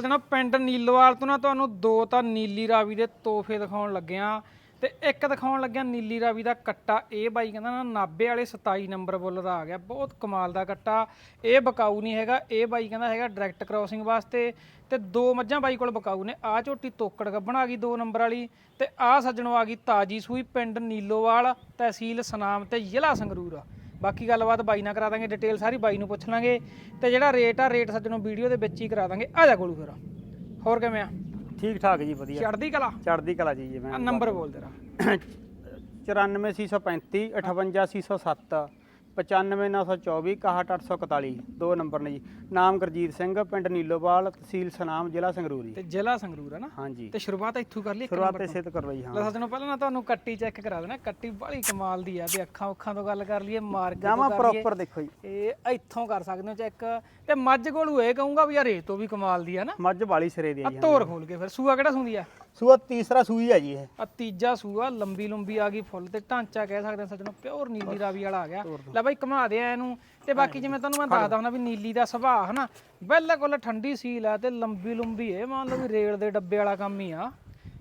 ਜਣਾ ਪਿੰਡ ਨੀਲੋਵਾਲ ਤੋਂ ਨਾ ਤੁਹਾਨੂੰ ਦੋ ਤਾਂ ਨੀਲੀ ਰਾਵੀ ਦੇ ਤੋਹਫੇ ਦਿਖਾਉਣ ਲੱਗਿਆ ਤੇ ਇੱਕ ਦਿਖਾਉਣ ਲੱਗਿਆ ਨੀਲੀ ਰਾਵੀ ਦਾ ਕੱਟਾ ਇਹ ਬਾਈ ਕਹਿੰਦਾ ਨਾ ਨਾਬੇ ਵਾਲੇ 27 ਨੰਬਰ ਬੁੱਲ ਦਾ ਆ ਗਿਆ, ਬਹੁਤ ਕਮਾਲ ਦਾ ਕੱਟਾ, ਇਹ ਬਕਾਊ ਨਹੀਂ ਹੈਗਾ, ਇਹ ਬਾਈ ਕਹਿੰਦਾ ਹੈਗਾ ਡਾਇਰੈਕਟ ਕ੍ਰਾਸਿੰਗ ਵਾਸਤੇ ਤੇ ਦੋ ਮੱਝਾਂ ਬਾਈ ਕੋਲ ਬਕਾਊ ਨੇ ਆ ਝੋਟੀ ਤੋਕੜ ਗੱਬਣ ਆ ਗਈ ਦੋ ਨੰਬਰ ਵਾਲੀ ਤੇ ਆ ਸੱਜਣੋਂ ਆ ਗਈ ਤਾਜੀ ਸੂਈ ਪਿੰਡ ਨੀਲੋਵਾਲ ਤਹਿਸੀਲ ਸਨਾਮ ਤੇ ਜ਼ਿਲ੍ਹਾ ਸੰਗਰੂਰ। ਬਾਕੀ ਗੱਲਬਾਤ ਬਾਈ ਨਾਲ ਕਰਾ ਦਾਂਗੇ ਡਿਟੇਲ ਸਾਰੀ ਬਾਈ ਨੂੰ ਪੁੱਛ ਲਾਂਗੇ। ਤੇ ਜਿਹੜਾ ਰੇਟ ਆ ਰੇਟ ਸੱਜਣੋਂ ਵੀਡੀਓ ਦੇ ਵਿੱਚ ਹੀ ਕਰਾ ਦਾਂਗੇ। ਆ ਜਾ ਕੋਲੂ ਫਿਰ। ਹੋਰ ਕਿਵੇਂ ਆ? ਠੀਕ ਠਾਕ ਜੀ ਵਧੀਆ। ਚੜਦੀ ਕਲਾ? ਚੜ੍ਹਦੀ ਕਲਾ ਜੀ ਜੀ ਆ ਮੈਂ ਨੰਬਰ ਬੋਲ ਤੇਰਾ। 94635 58607 95924 61841 ਦੋ ਨੰਬਰ ਨੇ ਜੀ। ਨਾਮ ਗੁਰਜੀਤ ਸਿੰਘ ਪਿੰਡ ਨੀਲੋਵਾਲ ਤਹਿਸੀਲ ਸਨਾਮ ਜ਼ਿਲ੍ਹਾ ਸੰਗਰੂਰ ਜੀ। ਤੇ ਜ਼ਿਲ੍ਹਾ ਸੰਗਰੂਰ ਹੈ ਨਾ? ਹਾਂਜੀ। ਤੇ ਸ਼ੁਰੂਆਤ ਇੱਥੋਂ ਕਰ ਲਈ ਇੱਕ ਸ਼ੁਰੂਆਤ ਨੰਬਰ ਇਸੇ ਤੋਂ ਕਰਵਾਈ ਤੋਂ। ਹਾਂ। ਲੈ ਸੱਜਣੋਂ ਪਹਿਲਾਂ ਨਾ ਤੁਹਾਨੂੰ ਕੱਟੀ ਚੈੱਕ ਕਰਾ ਦੇਣਾ। ਕੱਟੀ ਬੜੀ ਕਮਾਲ ਦੀ ਆ ਵੀ ਅੱਖਾਂ ਉੱਖਾਂ ਤੋਂ ਗੱਲ ਕਰ ਲਈਏ ਜਾਵਾਂ ਤੋਂ ਕਰ ਲਈਏ। ਪ੍ਰੋਪਰ ਦੇਖੋ ਜੀ। ਇਹ ਇੱਥੋਂ ਕਰ ਸਕਦੇ ਹੋ ਚੈੱਕ। ਤੇ ਮੱਝ ਕੋਲੂ ਇਹ ਕਹੂੰਗਾ ਵੀ ਯਾਰ ਇਹ ਤੋਂ ਵੀ ਕਮਾਲ ਦੀ ਆ ਨਾ। ਮੱਝ ਵਾਲੀ ਸਿਰੇ ਦੀ ਆ ਜੀ ਤੋਰ ਖੋਲ ਕੇ ਫਿਰ। ਸੂਆ ਕਿਹੜਾ ਸੁੰਦੀ ਆ? ਸੂਆ ਤੀਸਰਾ ਸੂਈ ਹੈ ਜੀ ਇਹ। ਆ ਤੀਜਾ ਸੂਆ ਲੰਬੀ ਲੰਬੀ ਆ ਗਈ ਫੁੱਲ ਤੇ ਢਾਂਚਾ ਕਹਿ ਸਕਦੇ ਆ ਸੱਜਣੋ ਪਿਓਰ ਨੀਲੀ ਰਾਵੀ ਵਾਲਾ ਆ ਗਿਆ। ਲੈ ਬਾਈ ਘੁਮਾ ਦੇ ਆ ਇਹਨੂੰ। ਤੇ ਬਾਕੀ ਜਿਵੇਂ ਤੁਹਾਨੂੰ ਮੈਂ ਦੱਸਦਾ ਹੁੰਦਾ ਵੀ ਨੀਲੀ ਦਾ ਸੁਭਾਅ ਹਨਾ ਬਿਲਕੁਲ ਠੰਡੀ ਸੀਲ ਆ ਤੇ ਲੰਬੀ ਲੰਬੀ ਇਹ ਮੰਨ ਲਓ ਵੀ ਰੇਲ ਦੇ ਡੱਬੇ ਵਾਲਾ ਕੰਮ ਹੀ ਆ।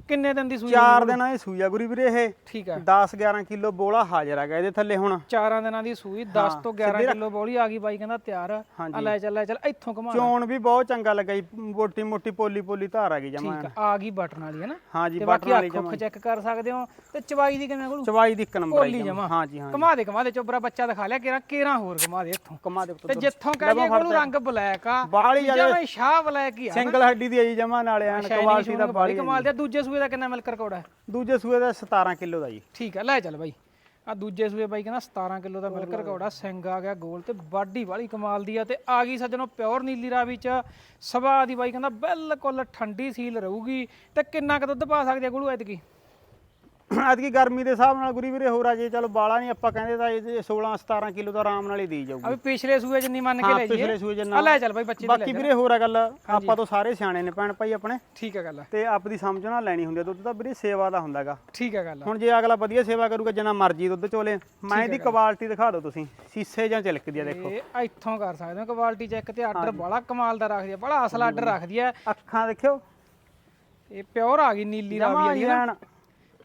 ਕਿੰਨੇ ਦਿਨ ਦੀ ਸੂਈ ਚਾਰ ਦਿਨਾਂ ਦੀ ਸੂਈ ਆ ਗੁਰੀ ਵੀਰੇ ਇਹ। ਠੀਕ ਆ। 10 11 ਕਿਲੋ ਬੋਲਾ ਹਾਜ਼ਰ ਹੈਗਾ ਇਹਦੇ ਥੱਲੇ ਹੁਣ। ਚਾਰਾਂ ਦਿਨਾਂ ਦੀ ਸੂਈ 10 ਤੋਂ 11 ਕਿਲੋ ਬੋਲੀ ਆ ਗਈ ਬਾਈ ਕਹਿੰਦਾ ਤਿਆਰ। ਆ ਹਾਂਜੀ। ਲੈ ਚੱਲ ਲੈ ਚੱਲ ਇੱਥੋਂ ਘੁਮਾ ਚੋਣ ਵੀ ਬਹੁਤ ਚੰਗਾ ਲੱਗਾ ਜੀ ਮੋਟੀ ਮੋਟੀ ਪੋਲੀ ਪੋਲੀ ਧਾਰ ਆ ਗਈ ਜਮਾ ਠੀਕ ਆ ਆ ਗਈ ਬਟਨ ਵਾਲੀ ਹੈ ਨਾ? ਹਾਂ ਜੀ ਤੇ ਬਟਨ ਬਾਕੀ ਵਾਲੀ ਅੱਖ ਚੈੱਕ ਕਰ ਸਕਦੇ ਹੋ ਤੇ ਚਵਾਈ ਦੀ ਕਿਵੇਂ ਕੋਲੂ ਚਵਾਈ ਦੀ ਇੱਕ ਨੰਬਰ ਆਈ ਜਮਾਂ। ਜਮਾ। ਹਾਂ ਜੀ ਹਾਂ ਘੁਮਾ ਦੇ ਘੁਮਾ ਦੇ ਚੋਬਰਾ ਬੱਚਾ ਦਿਖਾ ਲਿਆ ਕੇਰਾ ਕੇਰਾ ਹੋਰ ਘੁਮਾ ਦੇ ਇੱਥੋਂ। ਕਮਾ ਦੇ ਤੇ ਜਿੱਥੋਂ ਕਹੀਏ ਕੋਲੂ ਰੰਗ ਬਲੈਕ ਆ। ਬਾਹਲੀ ਜਿਵੇਂ ਸ਼ਾਹ ਬਲੈਕ ਹੀ ਆ ਸਿੰਗਲ ਹੱਡੀ ਦੀ ਆਈ ਜਮਾ ਨਾਲੇ ਐਨ ਦਾ ਬਾਲੀ ਕਮਾਲ ਦੇ ਦੂਜੇ ਸੂਏ ਦਾ ਕਿੰਨਾ ਮਿਲਕ ਰਿਕਾਰਡ ਹੈ? ਦੂਜੇ ਸੂਏ ਦਾ 17 ਕਿਲੋ ਦਾ ਜੀ। ਠੀਕ ਹੈ ਲੈ ਚੱਲ ਬਾਈ। ਆ ਦੂਜੇ ਸੂਏ ਬਾਈ ਕਹਿੰਦਾ 17 ਕਿਲੋ ਦਾ ਮਿਲਕ ਰਿਕਾਰਡ ਆ ਸਿੰਘ ਆ ਗਿਆ ਗੋਲ ਤੇ ਬਾਡੀ ਵਾਲੀ ਕਮਾਲ ਦੀ ਆ ਤੇ ਆ ਗਈ ਸੱਜਣੋ ਪਿਓਰ ਨੀਲੀ ਰਾਵੀ ਚ। ਸਵਾ ਦੀ ਬਾਈ ਕਹਿੰਦਾ ਬਿਲਕੁਲ ਠੰਡੀ ਸੀਲ ਰਹੂਗੀ ਤੇ ਕਿੰਨਾ ਕੁ ਦੁੱਧ ਪਾ ਸਕਦੇ ਆ ਗੁਰੂ ਐਤਕੀ? ਐਤਕੀ ਗਰਮੀ ਦੇ ਹਿਸਾਬ ਨਾਲ ਗੁਰੀ ਵੀਰੇ ਹੋਰ ਆ ਜੇ ਚਲੋ ਬਾਲਾ ਨਹੀਂ ਆਪਾਂ ਕਹਿੰਦੇ ਤਾਂ ਇਹ 16 17 ਕਿਲੋ ਦਾ ਆਰਾਮ ਨਾਲ ਹੀ ਦੀ ਜਾਊਗੀ। ਵੀ ਪਿਛਲੇ ਸੂਏ ਜਿੰਨੀ ਮੰਨ ਕੇ ਲੈ ਪਿਛਲੇ ਜੀਏ ਸੂਏ ਜਿੰਨਾ ਲੈ ਚੱਲ ਬਾਈ ਬੱਚੇ ਦੇ ਬਾਕੀ ਵੀਰੇ ਹੋਰ ਆ ਗੱਲ ਆਪਾਂ ਤੋਂ ਸਾਰੇ ਸਿਆਣੇ ਨੇ ਭੈਣ ਭਾਈ ਆਪਣੇ। ਠੀਕ ਹੈ ਗੱਲ ਤੇ ਆਪਦੀ ਸਮਝ ਨਾਲ ਲੈਣੀ ਹੁੰਦੀ ਦੁੱਧ ਤਾਂ ਵੀਰੇ ਸੇਵਾ ਦਾ ਹੁੰਦਾਗਾ ਠੀਕ ਹੈ ਗੱਲ ਹੁਣ ਜੇ ਅਗਲਾ ਵਧੀਆ ਸੇਵਾ ਕਰੂਗਾ ਜਿੰਨਾ ਮਰਜ਼ੀ ਦੁੱਧ ਚੋਲੇ। ਮੈਂ ਇਹਦੀ ਕੁਆਲਿਟੀ ਦਿਖਾ ਦਿਓ ਤੁਸੀਂ ਸੀਸੇ ਜਾਂ ਚਿਲਕਦੀ ਆ ਦੇਖੋ। ਇਹ ਇੱਥੋਂ ਕਰ ਸਕਦੇ ਹੋ ਕੁਆਲਿਟੀ ਚੈੱਕ ਤੇ ਆਰਡਰ ਬੜਾ ਕਮਾਲ ਦਾ ਰੱਖਦੀ ਆ ਬੜਾ ਅਸਲ ਆਰਡਰ ਰੱਖਦੀ ਆ। ਅੱਖਾਂ ਦੇਖਿਓ। ਇਹ ਪਿਓਰ ਆ ਗਈ ਨੀਲੀ ਰਾਵੀ ਵਾਲੀ ਨਾ।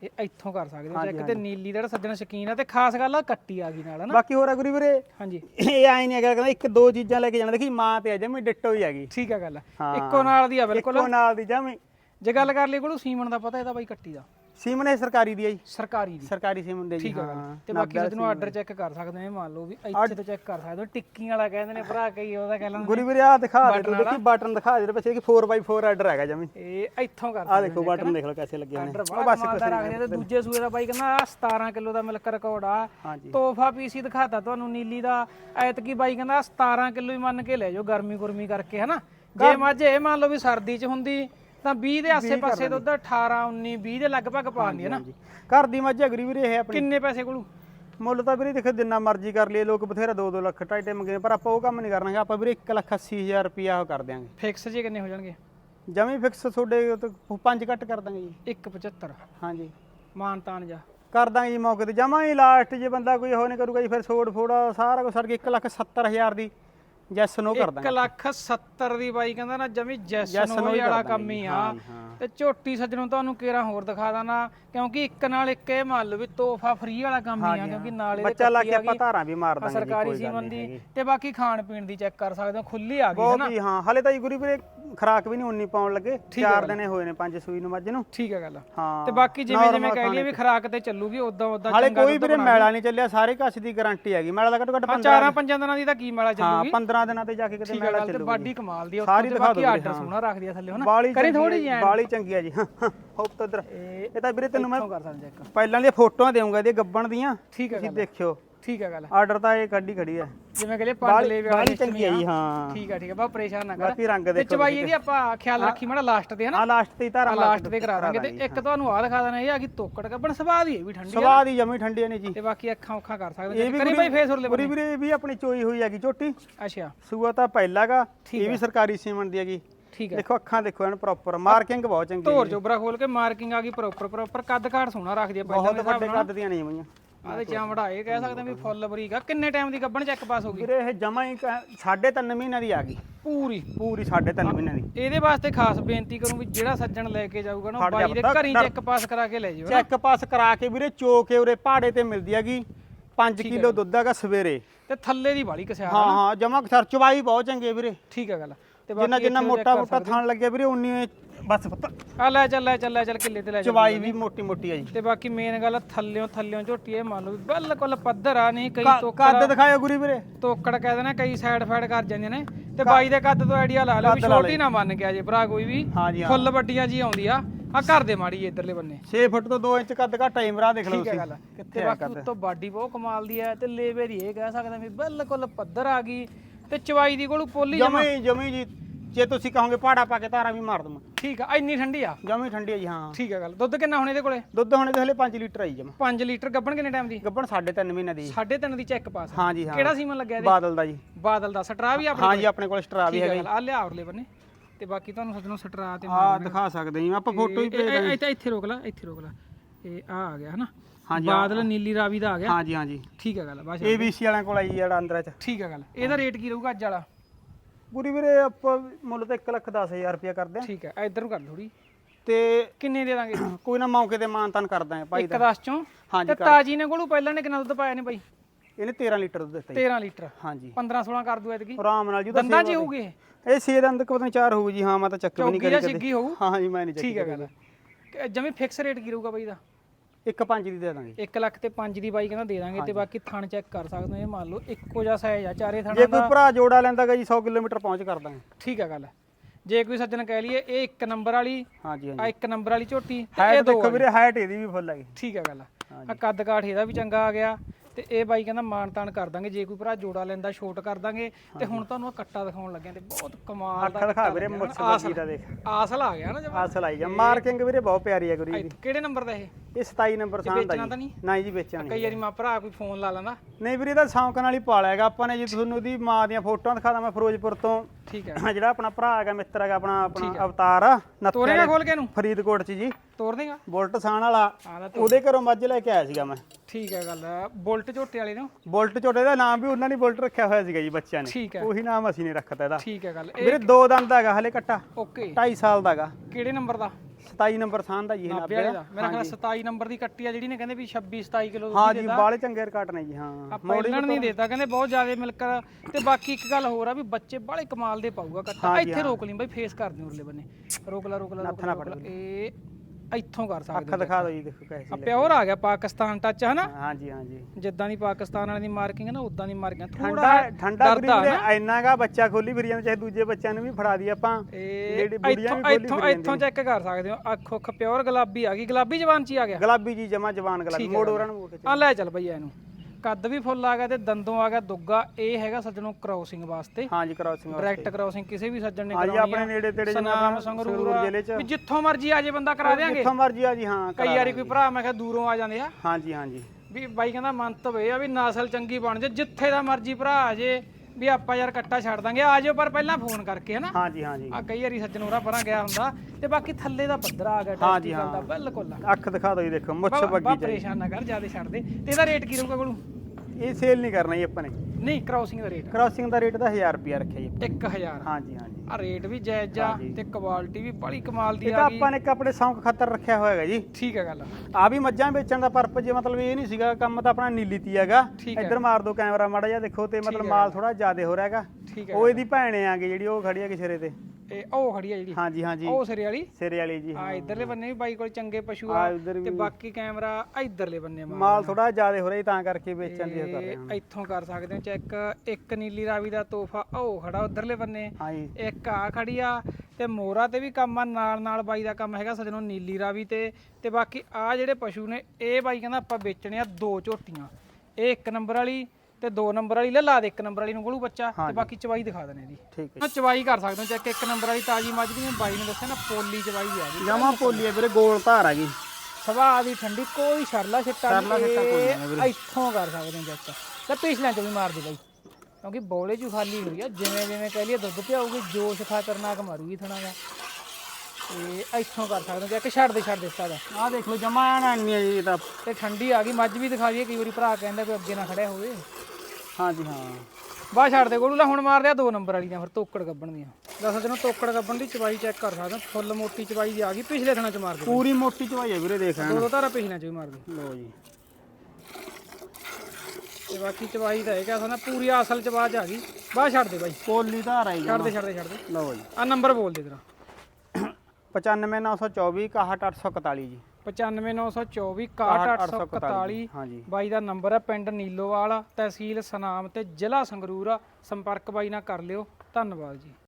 ਇਹ ਇੱਥੋਂ ਕਰ ਸਕਦੇ ਹੋ। ਚੈੱਕ ਤੇ ਨੀਲੀ ਦਾ ਸੱਜਣ ਸ਼ਕੀਨ ਆ ਤੇ ਖਾਸ ਗੱਲ ਆ ਕੱਟੀ ਆ ਗਈ ਨਾਲ ਹਨਾ? ਬਾਕੀ ਹੋਰ ਆ ਗੁਰੀ ਵੀਰੇ ਹਾਂਜੀ। ਇਹ ਆਈ ਨਹੀਂ ਹੈਗਾ ਕਹਿੰਦਾ ਇੱਕ ਦੋ ਚੀਜ਼ਾਂ ਲੈ ਕੇ ਜਾਣਾ। ਦੇਖੀ ਮਾਂ ਤੇ ਆ ਜਮੀ ਡਿੱਟੋ ਹੀ ਹੈਗੀ। ਠੀਕ ਆ ਗੱਲ। ਇੱਕੋ ਨਾਲ ਦੀ ਆ ਬਿਲਕੁਲ। ਇੱਕੋ ਨਾਲ ਦੀ ਜਮੀ। ਜੇ ਗੱਲ ਕਰ ਲਈ ਕੋਲ ਸੀਮਨ ਦਾ ਪਤਾ ਇਹਦਾ ਬਾਈ ਕੱਟੀ ਦਾ। ਸੀਮਨ ਇਹ ਸਰਕਾਰੀ ਦੀ ਆ ਜੀ? ਸਰਕਾਰੀ ਦੀ। ਸਰਕਾਰੀ ਸੀਮਨ ਦੇ ਜੀ ਠੀਕ ਹਾਂ ਗੱਲ। ਤੇ ਬਾਕੀ ਜਿਹਨੂੰ ਆਰਡਰ ਚੈੱਕ ਕਰ ਸਕਦੇ ਨੇ ਮੰਨ ਲਓ ਵੀ ਇੱਥੇ ਤੋਂ ਚੈੱਕ ਕਰ ਸਕਦੇ ਹੋ। ਟਿੱਕੀ ਵਾਲਾ ਕਹਿੰਦੇ ਨੇ ਭਰਾ ਕਈ ਉਹਦਾ ਕਹਿ ਲੈਂਦੇ ਗੁਰੀ ਵੀਰੇ ਆ ਦਿਖਾ ਦੇ ਤੂੰ ਦੇਖੀ ਬਟਨ ਦਿਖਾ ਦੇ ਪਿੱਛੇ ਕਿ 4x4 ਆਰਡਰ ਹੈਗਾ ਜਮੀ। ਇਹ ਇੱਥੋਂ ਕਰ ਆ ਦੇਖੋ ਬਟਨ ਦੇਖ ਲਓ ਕਿਵੇਂ ਲੱਗੇ ਹੋਏ ਨੇ। ਬੜਾ ਕਮਾਲ ਦਾ ਰੱਖਦੇ ਤੇ ਦੂਜੇ ਸੂਏ ਦਾ ਬਾਈ ਕਹਿੰਦਾ ਆਹ 17 ਕਿਲੋ ਦਾ ਮਿਲਕ ਰਿਕਾਰਡ ਆ। ਹਾਂਜੀ। ਤੋਹਫਾ ਪੀਸੀ ਦਿਖਾਤਾ ਤੁਹਾਨੂੰ ਨੀਲੀ ਦਾ। ਐਤਕੀ ਬਾਈ ਕਹਿੰਦਾ ਆਹ 17 ਕਿਲੋ ਹੀ ਮੰਨ ਕੇ ਲੈ ਜਾਓ ਗਰਮੀ ਗੁਰਮੀ ਕਰਕੇ ਹਨਾ? ਜੇ ਮੱਝ ਇਹ ਮੰਨ ਲਓ ਵੀ ਸਰਦੀ 'ਚ ਹੁੰਦੀ ਤਾਂ 20 ਦੇ ਆਸੇ-ਪਾਸੇ ਦੁੱਧ 18 19 20 ਦੇ ਲਗਭਗ ਪਾਉਂਦੀ ਹੈ ਨਾ। ਘਰ ਦੀ ਮੱਝ ਹੈ ਗੁਰੀ ਵੀਰੇ ਇਹ ਆਪਣੀ। ਕਿੰਨੇ ਪੈਸੇ ਕੋਲੂ? ਮੁੱਲ ਤਾਂ ਵੀਰੇ ਦੇਖੋ ਜਿੰਨਾ ਮਰਜ਼ੀ ਕਰ ਲਈਏ ਲੋਕ ਬਥੇਰਾ 2-2 ਲੱਖ ਢਾਈ ਢਾਈ ਪਰ ਆਪਾਂ ਉਹ ਕੰਮ ਨਹੀਂ ਕਰਨਾਗਾ। ਆਪਾਂ ਵੀਰੇ 1 ਲੱਖ 80 ਹਜ਼ਾਰ ਰੁਪਿਆ ਉਹ ਕਰ ਦਿਆਂਗੇ। ਫਿਕਸ ਜੇ ਕਿੰਨੇ ਹੋ ਜਾਣਗੇ? ਜਮੀ ਫਿਕਸ ਤੁਹਾਡੇ ਤੋਂ ਪੰਜ ਕੱਟ ਕਰ ਦਾਂਗੇ ਜੀ। 175 ਹਾਂਜੀ। ਮਾਨ ਤਾਨ ਜਾ। ਕਰ ਦਾਂਗੇ ਜੀ ਮੌਕੇ ਤੇ। ਜਮਾ ਹੀ ਲਾਸਟ ਜੇ ਬੰਦਾ ਕੋਈ ਉਹ ਨਹੀਂ ਕਰੂਗਾ ਜੀ ਫਿਰ ਛੋੜ ਫੋੜਾ ਸਾਰਾ ਕੁਝ ਸੜ ਕੇ 1 ਲੱਖ 70 ਹਜ਼ਾਰ ਦੀ ਜੈਸ ਨੋ ਕਰ 1 ਦਾਂਗੇ ਲੱਖ 70 ਦੀ ਬਾਈ ਕਹਿੰਦਾ ਨਾ ਜਮੀ ਜੈਸ ਨੋ ਵਾਲਾ ਕੰਮ ਹੀ ਆ। ਤੇ ਝੋਟੀ ਸੱਜਣੋਂ ਤੁਹਾਨੂੰ ਕੇਰਾ ਹੋਰ ਦਿਖਾ ਦਾਂ ਨਾ ਕਿਉਂਕਿ ਇੱਕ ਨਾਲ ਇੱਕ ਇਹ ਮੰਨ ਲਓ ਵੀ ਤੋਹਫਾ ਫ੍ਰੀ ਵਾਲਾ ਕੰਮ ਹੀ ਆ ਕਿਉਂਕਿ ਨਾਲ ਇਹਦੇ ਬੱਚਾ ਲਾ ਕੇ ਆਪਾਂ ਧਾਰਾਂ ਵੀ ਮਾਰ ਦਾਂਗੇ ਸਰਕਾਰੀ ਸੀਮਨ ਨਹੀਂ ਦੀ ਤੇ ਬਾਕੀ ਖਾਣ ਪੀਣ ਦੀ ਚੈੱਕ ਕਰ ਸਕਦੇ ਹੋ ਖੁੱਲੀ ਆ ਗਈ ਬਹੁਤ ਹੀ ਹਾਂ ਹਲੇ ਤਾਂ ਜੀ ਗੁਰੀ ਵੀਰੇ ਖਰਾਕ ਵੀ ਨਹੀਂ ਉਨੀ ਪਾਉਣ ਲੱਗੇ ਚਾਰ ਦਿਨੇ ਹੋਏ ਨੇ ਪੰਜ ਸੂਈ ਨੂੰ ਮੱਝ ਨੂੰ। ਠੀਕ ਹੈ ਗੱਲ। ਹਾਂ ਤੇ ਬਾਕੀ ਜਿਵੇਂ ਜਿਵੇਂ ਕਹਿ ਲਈਏ ਵੀ ਖਰਾਕ ਤੇ ਚੱਲੂਗੀ ਉਦਾਂ ਉਦਾਂ ਹਾਲੇ ਕੋਈ ਵੀਰੇ ਮੈਲਾ ਨਹੀਂ ਚੱਲਿਆ ਸਾਰੇ ਕੱਛ ਦੀ ਗਾਰੰਟੀ ਹੈਗੀ ਮੈਲਾ ਦਾ ਘੱਟੋ ਘੱਟ 15 ਚਾਰਾਂ ਪੰਜਾਂ ਦਿਨਾਂ ਦੀ ਤਾਂ ਕੀ ਮੇਲਾ ਹਾਂ ਚੱਲੂਗੀ? 15 ਦਿਨਾਂ ਤੇ ਜਾ ਕੇ ਕਿਤੇ ਹੈ ਮੈਲਾ ਚੱਲੂਗਾ। ਬਾਡੀ ਕਮਾਲ ਦੀ ਦਿਖਾ ਬਾਕੀ ਆਰਡਰ ਸੋਹਣਾ ਰੱਖਦੀ ਆ ਥੱਲੇ ਹਨਾ? ਕਰੀ ਥੋੜੀ ਜਿਹੀ ਬਾਲੀ ਚੰਗੀ ਆ ਜੀ। ਹੋਪ ਤਾਂ ਇਧਰ ਇਹ ਇਹ ਤਾਂ ਵੀਰੇ ਤੈਨੂੰ ਮੈਂ ਇੱਥੋਂ ਕਰ ਸਕਦੇ ਚੈੱਕ ਪਹਿਲਾਂ ਦੀਆਂ ਫੋਟੋਆਂ ਦੇਵਾਂਗਾ ਇਹਦੇ ਗੱਬਣ ਦੀਆਂ। ਠੀਕ ਹੈ ਤੁਸੀਂ ਗੱਲ। ਦੇਖਿਓ। ਠੀਕ ਹੈ ਗੱਲ। ਆਰਡਰ ਤਾਂ ਇਹ ਕੱਢੀ ਖੜੀ ਹੈ ਜਿਵੇਂ ਕਹਿੰਦੇ ਪੰਜ ਲੈ ਬਾਲੀ ਚੰਗੀ ਆ ਜੀ ਹਾਂ। ਠੀਕ ਹੈ ਠੀਕ ਹੈ ਬਾ ਪਰੇਸ਼ਾਨ ਨਾ ਕਰ। ਬਾਕੀ ਰੰਗ ਤੇ ਦੇਖੋ ਚਵਾਈ ਇਹਦੀ ਆਪਾਂ ਖਿਆਲ ਰੱਖੀ ਮਾੜਾ ਲਾਸਟ ਤੇ ਹਨਾ ਆ ਲਾਸਟ ਤੇ ਧਾਰਾ ਲਾਸਟ ਤੇ ਕਰਾ ਦਾਂਗੇ। ਤੇ ਇੱਕ ਤੁਹਾਨੂੰ ਆ ਦਿਖਾ ਦੇਣਾ ਇਹ ਆ ਕਿ ਤੋਕੜ ਕੱਢਣ ਸਵਾਦ ਹੀ ਇਹ ਵੀ ਠੰਡੀ ਆ ਸਵਾਦ ਹੀ ਜਮੀ ਠੰਡੀ ਨੇ ਜੀ। ਤੇ ਬਾਕੀ ਅੱਖਾਂ ਉੱਖਾਂ ਕਰ ਸਕਦੇ ਇਹ ਹੋ ਵੀ ਕਰੀ ਭਾਈ ਫੇਸ ਉਰਲੇ ਪੂਰੀ ਵੀਰੇ ਇਹ ਵੀ ਆਪਣੀ ਚੋਈ ਹੋਈ ਹੈਗੀ ਝੋਟੀ। ਅੱਛਾ। ਸੂਆ ਤਾਂ ਪਹਿਲਾਗਾ ਇਹ ਵੀ ਸਰਕਾਰੀ ਸੀਮਨ ਦੀ ਹੈਗੀ। ਠੀਕ ਹੈ। ਦੇਖੋ ਅੱਖਾਂ ਦੇਖੋ ਇਹਨ ਪ੍ਰੋਪਰ ਮਾਰਕਿੰਗ ਬਹੁਤ ਚੰਗੀ ਧੋਰ ਚੋਬਰਾ ਖੋਲ ਕੇ ਮਾਰਕਿੰਗ ਆ ਗਈ ਪ੍ਰੋਪਰ ਪ੍ਰੋਪਰ ਕੱਦ ਕਾਠ ਸੋਹਣਾ ਰੱਖਦੀ ਆ ਪਹਿਲਾਂ ਬਹੁਤ ਵੱਡੇ ਕੱਦ ਦੀਆਂ ਨਹੀਂ ਹੋਈਆਂ। ਆਦੇ ਚਾਮੜਾ ਇਹ ਕਹਿ ਸਕਦੇ ਵੀ ਫੁੱਲ ਬਰੀਕ ਆ। ਕਿੰਨੇ ਟਾਈਮ ਦੀ ਗੱਬਣ ਚੈੱਕ ਪਾਸ ਹੋ ਗਈ? ਵੀਰੇ ਇਹ ਜਮਾ ਹੀ ਕ- ਸਾਢੇ ਤਿੰਨ ਮਹੀਨਿਆਂ ਦੀ ਆ ਗਈ। ਪੂਰੀ? ਪੂਰੀ 3.5 ਮਹੀਨੇ ਦੀ। ਇਹਦੇ ਵਾਸਤੇ ਖਾਸ ਬੇਨਤੀ ਕਰੂੰ ਵੀ ਜਿਹੜਾ ਸੱਜਣ ਲੈ ਕੇ ਜਾਊਗਾ ਨਾ ਬਾਈ ਦੇ ਘਰੀ। ਚੈੱਕ ਪਾਸ ਕਰਾ ਕੇ ਲੈ ਜਾਓ ਚੈੱਕ ਪਾਸ ਕਰਾ ਕੇ ਵੀਰੇ ਚੋ ਕੇ ਉਰੇ ਪਹਾੜੇ ਤੇ ਮਿਲਦੀ ਹੈਗੀ। 5 ਠੀਕ ਹੈ ਕਿਲੋ ਦੁੱਧ ਹੈਗਾ ਸਵੇਰੇ। ਤੇ ਥੱਲੇ ਦੀ ਬਾਲੀ ਕਸਿਆ ਹਾਂ ਹਾਂ ਜਮਾ ਚਵਾਈ ਬਹੁਤ ਚੰਗੀ ਹੈ ਵੀਰੇ। ਠੀਕ ਹੈ ਗੱਲ। ਤੇ ਜਿੰਨਾ ਬਾਕੀ ਜਿੰਨਾ ਇੱਥੇ ਮੋਟਾ ਕਰ ਮੋਟਾ ਸਕਦੇ ਥਣ ਲੱਗਿਆ ਵੀਰੇ ਉਨੀ ਬਸ ਪੁੱਤ। ਆ ਲੈ ਚੱਲ ਲੈ ਚੱਲ ਲੈ ਚੱਲ ਕਿੱਲੇ ਤੇ ਲੈ ਜਾ ਚਵਾਈ ਵੀ ਮੋਟੀ ਮੋਟੀ ਜੀ। ਤੇ ਬਾਕੀ ਮੇਨ ਗੱਲ ਆ, ਥੱਲਿਓਂ ਥੱਲਿਓਂ ਝੋਟੀ ਇਹ ਮੰਨ ਲਓ ਵੀ ਬਿਲਕੁਲ ਪੱਧਰ ਆ ਨਹੀਂ ਕਈ ਕ- ਤੋਕੜ ਕੱਦ ਦਿਖਾਇਓ ਗੁਰੀ ਵੀਰੇ। ਤੋਕੜ ਕਹਿ ਦੇਣਾ ਕਈ ਸਾਈਡ ਫਾਈਡ ਕਰ ਜਾਂਦੇ ਨੇ। ਤੇ ਬਾਈ ਦੇ ਕੱਦ ਤੋਂ ਆਈਡੀਆ ਲਾ ਲਓ ਵੀ ਛੋਟੀ ਨਾ ਮੰਨ ਕੇ ਆ ਜੇ ਭਰਾ ਕੋਈ ਵੀ ਹਾਂ ਜੀ ਹਾਂ। ਫੁੱਲ ਵੱਡੀਆਂ ਜੀ ਆਉਂਦੀ ਆ। ਆ ਘਰ ਦੇ ਮਾੜੀ ਇਧਰਲੇ ਬੰਨੇ। 6 ਫੁੱਟ ਤੋਂ 2 ਇੰਚ ਕੱਦ ਘੱਟ ਹੈ ਮਰਾ ਦੇਖ ਲਓ ਠੀਕ ਹੈ ਤੁਸੀਂ। ਕਿੱਥੇ ਤੇ ਬਾਕੀ ਉੱਤੋਂ ਬਾਡੀ ਬਹੁਤ ਕਮਾਲ ਦੀ ਹੈ ਤੇ ਲੇਵੇ ਦੀ ਇਹ ਕਹਿ ਸਕਦੇ ਵੀ ਬਿਲਕੁਲ ਪੱਧਰ ਆ ਗਈ। ਤੇ ਚਵਾਈ ਦੀ ਕੋਲ ਪੋਲੀ ਜਮਾ ਜਮੀ ਜਮੀ ਜੀ। ਜੇ ਤੁਸੀਂ ਕਹੋਗੇ ਪਹਾੜਾ ਪਾ ਕੇ ਧਾਰਾ ਵੀ ਮਾਰ ਦਵਾਂ। ਠੀਕ ਆ ਇੰਨੀ ਠੰਡੀ ਆ? ਜਮੀ ਠੰਡੀ ਹੈ ਜੀ ਹਾਂ। ਠੀਕ ਆ ਗੱਲ। ਦੁੱਧ ਕਿੰਨਾ ਹੁਣ ਇਹਦੇ ਕੋਲੇ? ਦੁੱਧ ਹੁਣੇ ਤੇ ਹਲੇ 5 ਲੀਟਰ ਆਈ ਜਮਾ। 5 ਲੀਟਰ ਗੱਬਣ ਕਿੰਨੇ ਟਾਈਮ ਦੀ? ਗੱਬਣ 3.5 ਮਹੀਨੇ ਦੀ। ਜੀ। ਸਾਢੇ ਤਿੰਨ ਦੀ ਚੈੱਕ ਪਾਸ। ਹਾਂ ਜੀ ਹਾਂ। ਕਿਹੜਾ ਸੀਮਨ ਲੱਗਿਆ ਇਹਦੇ? ਬਾਦਲ ਦਾ ਜੀ। ਬਾਦਲ ਦਾ। ਸਟਰਾ ਵੀ ਆਪਣੇ ਹਾਂ ਜੀ ਆਪਣੇ ਕੋਲ ਸਟਰਾ ਵੀ ਹੈਗਾ ਆ ਆ ਲਿਆ ਉਰਲੇ ਬੰਨੇ। ਤੇ ਬਾਕੀ ਤੁਹਾਨੂੰ ਸੱਜਣੋਂ ਸਟਰਾ ਤੇ ਆ ਦਿਖਾ ਸਕਦੇ ਜੀ। ਆਪਾਂ ਫੋਟੋ ਹੀ ਭੇਜ ਦਾਂਗੇ ਇੱਥੇ ਇੱਥੇ ਰੋਕ ਲੈ ਇੱਥੇ ਰੋਕ ਲੈ। ਇਹ ਆ ਆ ਗਿਆ ਹਨਾ? ਹਾਂਜੀ, ਬਾਦਲ ਨੀਲੀ ਰਾਵੀ ਦਾ ਆ ਗਿਆ? ਹਾਂ ਜੀ ਹਾਂ ਜੀ ਠੀਕ ਆ ਗੱਲ ਬਸ ਏਬੀਸੀ ਵਾਲਿਆਂ ਕੋਲ ਆਈ ਜਿਹੜਾ ਅੰਦਰ ਚ। ਠੀਕ ਆ ਗੱਲ। ਇਹਦਾ ਰੇਟ ਕੀ ਰਹੂਗਾ ਅੱਜ ਵਾਲਾ? ਪੂਰੀ ਵੀਰੇ ਆਪਾਂ ਮੁੱਲ ਤਾਂ 1 ਲੱਖ 10000 ਰੁਪਏ ਕਰਦੇ ਆ। ਠੀਕ ਹੈ ਇਧਰ ਨੂੰ ਕਰ ਥੋੜੀ ਤੇ ਕਿੰਨੇ ਦੇ ਦਾਂਗੇ? ਕੋਈ ਨਾ ਮੌਕੇ ਤੇ ਮਾਨਤਾਨ ਕਰਦਾ ਹੈ ਭਾਈ ਇੱਕ ਦਾ। 10 ਚੋਂ? ਹਾਂਜੀ, ਤੇ ਕਰ- ਤਾਜੀ ਨੇ ਕੋਲੋਂ ਪਹਿਲਾਂ ਨੇ ਕਿੰਨਾ ਦੁੱਧ ਪਾਇਆ ਨੇ ਬਾਈ? ਇਹਨੇ 13 ਲੀਟਰ ਦੁੱਧ ਦਿੱਤਾ ਜੀ। 13 ਲੀਟਰ। ਹਾਂ ਜੀ 15 16 ਕਰ ਦੂ ਐਤਕੀ। ਆਰਾਮ ਨਾਲ ਜੀ ਉਹਦਾ ਦੰਦਾਂ 'ਚ ਸੇਵਾ ਹੋਊਗੇ ਇਹ? ਦੰਦ ਕਿ ਪਤਾ ਨਹੀਂ ਚਾਰ ਹੋਊ ਜੀ ਹਾਂ ਮੈਂ ਤਾਂ ਚੱਕ ਵੀ ਨਹੀਂ ਚੌਗੀ ਕਰੀ ਜਾਂ ਹੋਊ? ਹਾਂ ਜੀ ਮੈਂ ਨਹੀਂ ਠੀਕ ਚੱਕੀ ਹੈ ਗੱਲ ਜਮੀ ਫਿਕਸ ਰੇਟ ਕੀ ਰਹੂਗਾ ਬਾਈ ਦਾ? ਇੱਕ ਪੰਜ ਦੀ ਦੇ ਦਾਂਗੇ। 1 ਲੱਖ ਤੇ 5 ਦੀ ਬਾਈ ਕਹਿੰਦਾ ਦੇ ਦਾਂਗੇ ਤੇ ਬਾਕੀ ਥਣ ਚੈੱਕ ਕਰ ਸਕਦੇ ਹੋ ਇਹ ਮੰਨ ਲਓ ਇੱਕੋ ਜਿਹਾ ਸਾਈਜ਼ ਆ ਚਾਰੇ ਜੇ ਥਣਾਂ ਕੋਈ ਦਾ ਭਰਾ ਜੋੜਾ ਲੈਂਦਾਗਾ ਜੀ 100 ਕਿਲੋਮੀਟਰ ਪਹੁੰਚ ਕਰ ਦਾਂਗੇ। ਠੀਕ ਹੈ ਗੱਲ। ਜੇ ਕੋਈ ਸੱਜਣ ਕਹਿ ਲਈਏ ਇਹ ਇੱਕ ਨੰਬਰ ਵਾਲੀ ਹਾਂ ਜੀ ਹਾਂ ਆ ਜੀ ਇੱਕ ਨੰਬਰ ਵਾਲੀ ਝੋਟੀ ਤੇ ਇਹ ਹਾਈਟ ਦੋ ਦੇਖੋ ਵੀਰੇ ਹਾਈਟ ਇਹਦੀ ਵੀ ਫੁੱਲ ਹੈਗੀ। ਠੀਕ ਹੈ ਗੱਲ। ਆ ਕੱਦ ਕਾਠ ਇਹਦਾ ਵੀ ਚੰਗਾ ਆ ਗਿਆ। ਤੇ ਇਹ ਬਾਈ ਕਹਿੰਦਾ ਮਾਨ ਤਾਨ ਕਰ ਦਾਂਗੇ ਜੇ ਕੋਈ ਭਰਾ ਜੋੜਾ ਲੈਂਦਾ ਛੋਟ ਕਰ ਦਾਂਗੇ। ਤੇ ਹੁਣ ਤੁਹਾਨੂੰ ਕੱਟਾ ਦਿਖਾਉਣ ਲੱਗਿਆ ਤੇ ਬਹੁਤ ਕਮਾਲ ਦਾ ਅੱਖ ਦਿਖਾ ਵੀਰੇ ਮੁੱਛ ਬੱਗੀ ਦਾ ਦੇਖ। ਆਸਲ ਆ ਗਿਆ ਨਾ ਜਮਾ। ਅਸਲ ਆਈ ਜਾ ਮਾਰਕਿੰਗ ਵੀਰੇ ਬਹੁਤ ਪਿਆਰੀ ਹੈ ਗੁਰੀ ਦੀ। ਕਿਹੜੇ ਨੰਬਰ ਦਾ ਇਹ? ਇਹ 27 ਨੰਬਰ ਸਾਂ ਦਾ ਜੀ। ਨਹੀਂ? ਜੀ ਵੇਚਣਾ ਨਹੀਂ। ਕਈ ਵਾਰੀ ਮਾ ਭਰਾ ਕੋਈ ਫੋਨ ਲਾ ਲੈਂਦਾ। ਨਹੀਂ ਵੀਰੇ ਇਹਦਾ ਸ਼ੌਂਕ ਨਾਲ ਹੀ ਪਾਲਿਆ ਹੈਗਾ। ਆਪਾਂ ਨੇ ਜੀ ਤੁਹਾਨੂੰ ਉਹਦੀ ਮਾਂ ਦੀਆਂ ਫੋਟੋਆਂ ਦਿਖਾ ਦਾਂ ਫਿਰੋਜ਼ਪੁਰ ਤੋਂ। ਠੀਕ ਹੈ। ਜਿਹੜਾ ਆਪਣਾ ਭਰਾ ਹੈਗਾ ਮਿੱਤਰ ਹੈਗਾ ਆਪਣਾ ਆਪਣਾ ਅਵਤਾਰ ਆ ਤੋਰੇਗਾ ਵਾਲੇ। ਖੋਲ ਕੇ ਇਹਨੂੰ? ਫਰੀਦਕੋਟ ਚ ਜੀ। ਤੋੜ ਦੇਗਾ ਬੁਲਟ ਸਾਨ ਵਾਲਾ। ਲੈ ਉਹਦੇ ਘਰੋਂ ਮੱਝ ਲੈ ਕੇ ਆਇਆ ਸੀਗਾ ਮੈਂ। ਠੀਕ ਹੈ ਗੱਲ ਬੁਲਟ ਝੋਟੇ ਵਾਲੇ ਨੂੰ? ਬੁਲਟ ਝੋਟੇ ਦਾ ਨਾਮ ਵੀ ਉਹਨਾਂ ਨੇ ਬੁਲਟ ਰੱਖਿਆ ਹੋਇਆ ਸੀਗਾ ਜੀ ਬੱਚਿਆਂ ਨੇ। ਠੀਕ ਹੈ। ਉਹੀ ਨਾਮ ਅਸੀਂ ਨੇ ਰੱਖਤਾ ਇਹਦਾ। ਠੀਕ ਹੈ ਗੱਲ ਵੀਰੇ ਦੋ ਦੰਦ ਹੈਗਾ ਹਲੇ ਕੱਟਾ। ਓਕੇ। 2.5 ਸਾਲ ਦਾ ਹੈਗਾ। ਕਿਹੜੇ ਨੰਬਰ ਦਾ? 27 ਨੰਬਰ ਸਾਨ ਦਾ ਜੀ ਇਹ ਦਾ। ਮੇਰਾ ਖਿਆਲ 27 ਨੰਬਰ ਦੀ ਕੱਟੀ ਆ ਜਿਹੜੀ ਨੇ ਕਹਿੰਦੇ ਵੀ 26 27 ਕਿਲੋ ਹਾਂ ਜੀ ਬਾਲੇ ਚੰਗੇ ਰਿਕਾਰਡ ਨੇ ਜੀ ਹਾਂ। ਇਹਨਾਂ ਨਹੀਂ ਦੇਤਾ ਕਹਿੰਦੇ ਬਹੁਤ ਜ਼ਿਆਦਾ ਮਿਲਕ ਤੇ ਬਾਕੀ ਇੱਕ ਗੱਲ ਹੋਰ ਆ ਵੀ ਬੱਚੇ ਬਾਲੇ ਕਮਾਲ ਦੇ ਪਾਊਗਾ ਕੱਟਾ। ਇੱਥੇ ਰੋਕ ਲਈ ਬਾਈ ਫੇਸ ਕਰ ਦਿਓ ਉਰਲੇ ਬੰਨੇ। ਰੋਕ ਲਾ ਰੋਕ ਲਾ, ਰੋਕ ਲਾ ਇਹ ਇੱਥੋਂ ਕਰ ਸਕਦੇ ਅੱਖ ਦਿਖਾ ਦਿਓ ਜੀ ਦੇਖੋ ਕੈਸੀ ਆ ਪਿਓਰ ਆ ਗਿਆ ਪਾਕਿਸਤਾਨ ਟੱਚ ਹਨਾ? ਹਾਂ ਜੀ ਹਾਂ ਜੀ ਜਿੱਦਾਂ ਦੀ ਪਾਕਿਸਤਾਨ ਵਾਲੇ ਦੀ ਮਾਰਕਿੰਗ ਹੈ ਨਾ ਉਦਾਂ ਦੀ ਮਾਰਕਿੰਗ ਥੋੜਾ ਠੰਡਾ ਠੰਡਾ ਡਰਦਾ ਵੀਰੇ ਇੰਨਾਗਾ ਬੱਚਾ ਖੋਲੀ ਫਿਰੀ ਜਾਂਦਾ ਚਾਹੇ ਦੂਜੇ ਬੱਚਿਆਂ ਨੂੰ ਵੀ ਫੜਾ ਦੀ ਆਪਾਂ। ਇਹ ਜਿਹੜੀ ਬੁੜੀਆਂ ਇੱਥੋਂ ਵੀ ਖੋਲੀ ਇੱਥੋਂ ਫਿਰੀ ਇੱਥੋਂ ਚੈੱਕ ਕਰ ਸਕਦੇ ਹੋ। ਅੱਖ ਉੱਖ ਪਿਓਰ ਗੁਲਾਬੀ ਆ ਗਈ। ਗੁਲਾਬੀ ਜਵਾਨ ਚ ਹੀ ਆ ਗਿਆ। ਗੁਲਾਬੀ ਜੀ ਜਮਾ ਜਵਾਨ ਗੁਲਾਬੀ। ਮੋੜ ਉਹਨਾਂ ਨੂੰ ਮੋੜ ਕੇ ਆ ਲੈ ਚੱਲ ਭਈਆ ਇਹਨੂੰ। ਕੱਦ ਵੀ ਫੁੱਲ ਆ ਗਿਆ ਤੇ ਦੰਦੋਂ ਆ ਗਿਆ ਦੁੱਗਾ ਇਹ ਹੈਗਾ ਸੱਜਣੋਂ ਕ੍ਰਾਸਿੰਗ ਵਾਸਤੇ। ਹਾਂ ਜੀ ਕਰਾਸਿੰਗ ਡਾਇਰੈਕਟ ਕ੍ਰਾਸਿੰਗ ਕਿਸੇ ਵੀ ਸੱਜਣ ਨੇ ਕਰਾਉਣੀ ਆਪਣੇ ਨੇੜੇ ਤੇੜੇ ਸਨਾਮ ਸੰਗਰੂਰ ਜ਼ਿਲ੍ਹੇ ਚ। ਵੀ ਜਿੱਥੋਂ ਮਰਜ਼ੀ ਆ ਜੇ ਬੰਦਾ ਕਰਾ ਦੇਾਂਗੇ ਜਿੱਥੋਂ ਮਰਜ਼ੀ ਆ ਜੀ ਹਾਂ ਕਈ ਵਾਰੀ ਕੋਈ ਭਰਾ ਮੈਂ ਕਿਹਾ ਦੂਰੋਂ ਆ ਜਾਂਦੇ ਆ। ਹਾਂ ਜੀ ਹਾਂ ਜੀ ਵੀ ਬਾਈ ਕਹਿੰਦਾ ਮੰਤਵ ਇਹ ਆ ਵੀ ਨਸਲ ਚੰਗੀ ਬਣ ਜੇ ਜਿੱਥੇ ਦਾ ਮਰਜ਼ੀ ਭਰਾ ਆ ਜੇ ਵੀ ਆਪਾਂ ਯਾਰ ਕੱਟਾ ਛੱਡ ਦਾਂਗੇ। ਆ ਜਾਓ ਪਰ ਪਹਿਲਾਂ ਫੋਨ ਕਰਕੇ ਹਨਾ। ਹਾਂ ਜੀ ਹਾਂ ਜੀ ਆ ਕਈ ਵਾਰੀ ਸੱਜਣ ਉਰਾ ਪਰਾਂ ਗਿਆ ਹੁੰਦਾ ਤੇ ਬਾਕੀ ਥੱਲੇ ਦਾ ਪੱਧਰ ਆ ਗਿਆ testicle ਦਾ ਬਿਲਕੁਲ ਅੱਖ ਦਿਖਾ ਦਿਓ ਜੀ ਦੇਖੋ ਮੁੱਛ ਬੱਗੀ ਚ ਪਰੇਸ਼ਾਨ ਨਾ ਕਰ ਜ਼ਿਆਦਾ ਛੱਡ ਦੇ। ਤੇ ਇਹਦਾ ਰੇਟ ਕੀ ਰਹੂਗਾ ਕੋਲੋਂ? ਇਹ ਸੇਲ ਨਹੀਂ ਕਰਨਾ ਜੀ ਆਪਾਂ ਨੇ। ਨਹੀਂ ਕ੍ਰਾਸਿੰਗ ਦਾ ਰੇਟ ਕ੍ਰਾਸਿੰਗ ਦਾ ਰੇਟ ਦਾ 1000 ਰੁਪਿਆ ਰੱਖਿਆ ਜੀ 1000 ਹਾਂ ਜੀ ਹਾਂ ਜੀ ਆ ਰੇਟ ਵੀ ਜਾਇਜ਼ ਆ ਤੇ ਕੁਆਲਿਟੀ ਵੀ ਬੜੀ ਕਮਾਲ ਦੀ ਇਹ ਆ ਤਾਂ ਗਈ। ਆਪਾਂ ਨੇ ਇੱਕ ਆਪਣੇ ਸ਼ੌਂਕ ਖਾਤਰ ਰੱਖਿਆ ਹੋਇਆ ਹੈਗਾ ਜੀ। ਠੀਕ ਹੈ ਗੱਲ ਆ। ਵੀ ਮੱਝਾਂ ਵੇਚਣ ਦਾ ਪਰਪਸ ਜੇ ਮਤਲਬ ਇਹ ਨਹੀਂ ਸੀਗਾ ਕੰਮ ਤਾਂ ਆਪਣਾ ਨੀਲੀ ਤੀ ਹੈਗਾ। ਠੀਕ ਹੈ। ਇੱਧਰ ਮਾਰ ਦਿਓ ਕੈਮਰਾ ਮਾੜਾ ਜਿਹਾ ਦੇਖੋ ਤੇ ਮਤਲਬ ਮਾਲ ਥੋੜਾ ਜ਼ਿਆਦਾ ਹੋ ਰਿਹਾ ਹੈਗਾ। ਠੀਕ ਹੈ ਉਹ ਇਹਦੀ ਭੈਣ ਆਗੇ ਜਿਹੜੀ ਉਹ ਖੜੀ ਹੈਗੀ ਸਿਰੇ ਤੇ। ਇਹ ਉਹ ਖੜੀ ਆ ਜਿਹੜੀ। ਹਾਂਜੀ ਹਾਂਜੀ। ਉਹ ਸਿਰੇ ਵਾਲੀ। ਸਿਰੇ ਵਾਲੀ ਜੀ ਆ ਇਧਰਲੇ ਬੰਨੇ ਵੀ ਬਾਈ ਕੋਲ ਚੰਗੇ ਪਸ਼ੂ ਆ ਆ ਇੱਧਰ ਤੇ ਬਾਕੀ ਕੈਮਰਾ ਇਧਰਲੇ ਬੰਨੇ ਮਾਰ ਮਾਲ ਥੋੜਾ ਜ਼ਿਆਦਾ ਹੋ ਰਿਹਾ ਜੀ, ਤਾਂ ਕਰਕੇ ਵੇਚਣ ਦੀ ਉਹ ਕਰ ਰਹੇ ਹਾਂ। ਇੱਥੋਂ ਕਰ ਸਕਦੇ ਹੋ ਚੈੱਕ। ਇੱਕ ਨੀਲੀ ਰਾਵੀ ਦਾ ਤੋਹਫਾ ਉਹ ਖੜਾ ਉਧਰਲੇ ਬੰਨੇ। ਹਾਂਜੀ ਇੱਕ ਆ ਖੜੀ ਆ ਤੇ ਮੋਰਾ ਤੇ ਵੀ ਕੰਮ ਆ ਨਾਲ ਨਾਲ ਬਾਈ ਦਾ ਕੰਮ ਹੈਗਾ ਸਜਣੋ ਨੀਲੀ ਰਾਵੀ ਤੇ। ਤੇ ਬਾਕੀ ਆ ਜਿਹੜੇ ਪਸ਼ੂ ਨੇ ਇਹ ਬਾਈ ਕਹਿੰਦਾ ਆਪਾਂ ਵੇਚਣੇ ਆ ਦੋ ਝੋਟੀਆਂ। ਇਹ ਇੱਕ ਨੰਬਰ ਵਾਲੀ ਤੇ ਦੋ ਨੰਬਰ ਵਾਲੀ ਲੈ ਲਾ ਦੇ ਇੱਕ ਨੰਬਰ ਵਾਲੀ ਨੂੰ ਕੋਲੂ ਬੱਚਾ ਤੇ ਬਾਕੀ ਚਵਾਈ ਦਿਖਾ ਦੇਣੇ ਇਹਦੀ ਠੀਕ ਹੈ ਨਾ ਚਵਾਈ ਕਰ ਸਕਦੇ ਹੋ ਚੈੱਕ ਇੱਕ ਨੰਬਰ ਵਾਲੀ ਤਾਜੀ ਮੱਝ ਦੀ ਮੈਂ ਬਾਈ ਨੇ ਦੱਸਿਆ ਨਾ ਪੋਲੀ ਚਵਾਈ ਆ ਜੀ। ਜਮਾ ਪੋਲੀ ਹੈ ਵੀਰੇ ਗੋਲ ਧਾਰ ਆ ਗਈ ਸੁਭਾਅ ਦੀ ਠੰਡੀ ਕੋਈ ਸ਼ਰਲਾ ਛਿੱਟਾ ਨਹੀਂ ਛਿੱਟਾ ਕੋਈ ਇਹ ਇੱਥੋਂ ਕਰ ਸਕਦੇ ਹੋ ਚੈੱਕ ਤੇ ਪਿਛਲਿਆਂ ਚੋਂ ਵੀ ਮਾਰ ਦੇ ਬਾਈ। ਕਿਉਂਕਿ ਬੋਲੇ ਚ ਖਾਲੀ ਹੋਈ ਆ ਜਿਵੇਂ ਜਿਵੇਂ ਕਹਿ ਲਈਏ ਦੁੱਧ ਪਿਆਊਗੀ ਜੋਸ਼ ਖਤਰਨਾਕ ਮਾਰੂਗੀ ਥਣਾ ਦਾ ਤੇ ਇੱਥੋਂ ਕਰ ਸਕਦੇ ਹੋ ਚੈੱਕ ਛੱਡ ਦੇ ਛੱਡ ਦੇ ਸਾਦਾ ਆ ਦੇਖ ਲਓ ਜਮਾ ਨਾ ਇੰਨੀ ਹੈ ਜੀ ਇਹ ਤਾਂ। ਤੇ ਠੰਡੀ ਆ ਗਈ ਮੱਝ ਵੀ ਦਿਖਾ ਦਈਏ ਕਈ ਵਾਰੀ ਭਰਾ ਕਹਿੰਦਾ ਕੋਈ ਅੱਗੇ ਨਾ ਖੜਿਆ ਹੋਵੇ। ਹਾਂਜੀ ਹਾਂ। ਬਾਹ ਛੱਡ ਦੇ ਗੋਲੂ ਲੈ ਹੁਣ ਮਾਰ ਦਿਆ ਦੋ ਨੰਬਰ ਵਾਲੀਆਂ ਫਿਰ ਤੋਕੜ ਗੱਬਣ ਦੀਆਂ। ਦੱਸ ਜਨੋਂ ਤੋਕੜ ਗੱਬਣ ਦੀ ਚਵਾਈ ਚੈੱਕ ਕਰ ਸਕਦਾ ਫੁੱਲ ਮੋਟੀ ਚਵਾਈ ਦੀ ਆ ਗਈ ਪਿਛਲੇ ਥਣਾ ਚ ਮਾਰ ਦੇ ਪੂਰੀ ਮੋਟੀ ਚਵਾਈ ਹੈ ਵੀਰੇ ਦੇਖ ਦੋ ਦੋ ਧਾਰਾ ਪਿਛਲੇ ਚ ਵੀ ਮਾਰ ਦੇ ਲੋ ਜੀ। ਤੇ ਬਾਕੀ ਚਵਾਈ ਤਾਂ ਇਹ ਕਿਹਾ ਨਾ ਪੂਰੀ ਅਸਲ ਚਵਾਜ ਆ ਗਈ। ਬਾਹ ਛੱਡ ਦੇ ਬਾਈ। ਕੋਲੀ ਧਾਰ ਆਈ ਛੱਡ ਦੇ ਛੱਡ ਦੇ ਛੱਡ ਦੇ। ਲਓ ਜੀ। ਆ ਨੰਬਰ ਬੋਲ ਦੇ ਤੇਰਾ। 95924 61841 ਜੀ। 95924 61841 ਹਾਂਜੀ। ਬਾਈ ਦਾ ਨੰਬਰ ਹੈ ਪਿੰਡ ਨੀਲੋਵਾਲ ਤਹਿਸੀਲ ਸਨਾਮ ਤੇ ਜ਼ਿਲ੍ਹਾ ਸੰਗਰੂਰ ਆ। ਸੰਪਰਕ ਬਾਈ ਨਾਲ ਕਰ ਲਿਓ। ਧੰਨਵਾਦ ਜੀ।